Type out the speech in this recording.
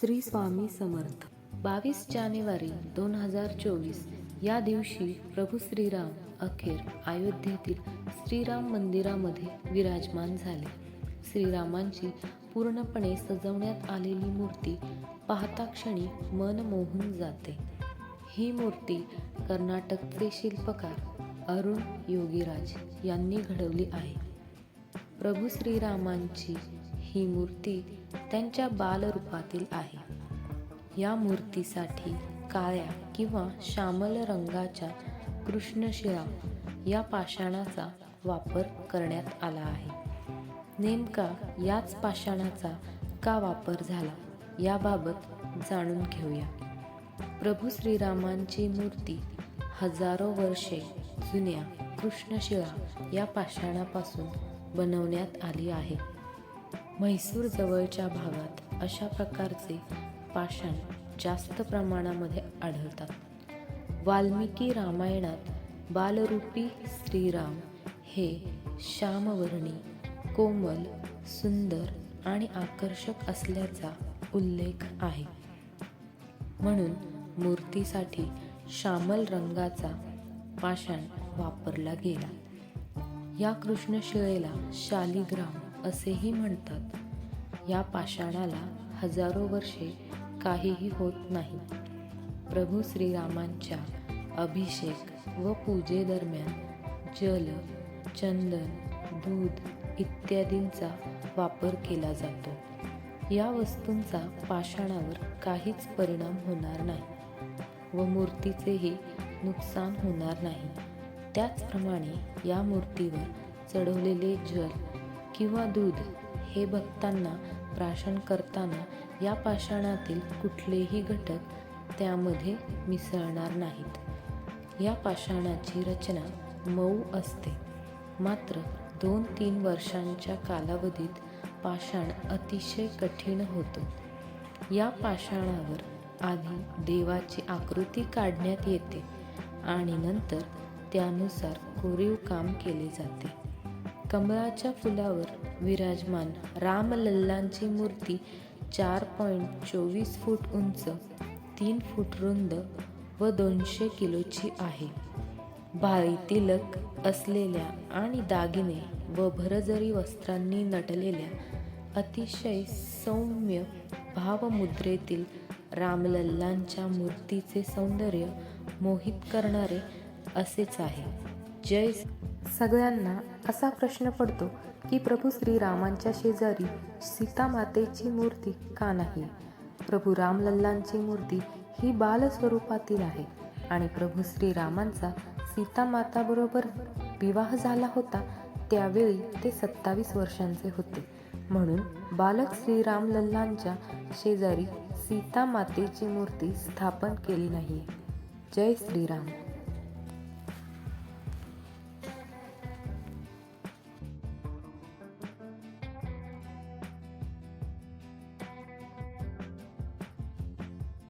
श्री स्वामी समर्थ. बावीस जानेवारी दोन हजार चोवीस या दिवशी प्रभू श्रीराम अखेर अयोध्येतील श्रीराम मंदिरामध्ये विराजमान झाले. श्रीरामांची पूर्णपणे सजवण्यात आलेली मूर्ती पाहता क्षणी मन मोहून जाते. ही मूर्ती कर्नाटकचे शिल्पकार अरुण योगीराज यांनी घडवली आहे. प्रभू श्रीरामांची ही मूर्ती त्यांच्या बालरूपातील आहे. या मूर्तीसाठी काळ्या किंवा श्यामल रंगाच्या कृष्णशिळा या पाषाणाचा वापर करण्यात आला आहे. नेमका याच पाषाणाचा का वापर झाला याबाबत जाणून घेऊया. प्रभू श्रीरामांची मूर्ती हजारो वर्षे जुन्या कृष्णशिळा या पाषाणापासून बनवण्यात आली आहे. म्हैसूर जवळच्या भागात अशा प्रकारचे पाषाण जास्त प्रमाणामध्ये आढळतात. वाल्मिकी रामायणात बालरूपी श्रीराम हे श्यामवर्णी कोमल सुंदर आणि आकर्षक असल्याचा उल्लेख आहे. म्हणून मूर्तीसाठी श्यामल रंगाचा पाषाण वापरला गेला. या कृष्णशिळेला शालिग्राम असेही म्हणतात. या पाषाणाला हजारो वर्षे काहीही होत नाही. प्रभू श्रीरामांच्या अभिषेक व पूजेदरम्यान जल चंदन दूध इत्यादींचा वापर केला जातो. या वस्तूंचा पाषाणावर काहीच परिणाम होणार नाही व मूर्तीचेही नुकसान होणार नाही. त्याचप्रमाणे या मूर्तीवर चढवलेले जल किंवा दूध हे भक्तांना प्राशन करताना या पाषाणातील कुठलेही घटक त्यामध्ये मिसळणार नाहीत. या पाषाणाची रचना मऊ असते. मात्र दोन तीन वर्षांच्या कालावधीत पाषाण अतिशय कठीण होतो. या पाषाणावर आधी देवाची आकृती काढण्यात येते आणि नंतर त्यानुसार कोरीव काम केले जाते. कमळाच्या फुलावर विराजमान रामलल्लांची मूर्ती चार पॉईंट चोवीस फूट उंच तीन फूट रुंद व दोनशे किलोची आहे. भारी तिलक असलेल्या आणि दागिने व भरजरी वस्त्रांनी नटलेल्या अतिशय सौम्य भावमुद्रेतील रामलल्लांच्या मूर्तीचे सौंदर्य मोहित करणारे असेच आहे. जय सगळ्यांना असा प्रश्न पडतो की प्रभू श्रीरामांच्या शेजारी सीतामातेची मूर्ती का नाही? प्रभू रामलल्लांची मूर्ती ही बालस्वरूपातील आहे आणि प्रभू श्रीरामांचा सीतामाताबरोबर विवाह झाला होता त्यावेळी ते सत्तावीस वर्षांचे होते. म्हणून बालक श्रीरामलल्लांच्या शेजारी सीतामातेची मूर्ती स्थापन केली नाही जय श्रीराम.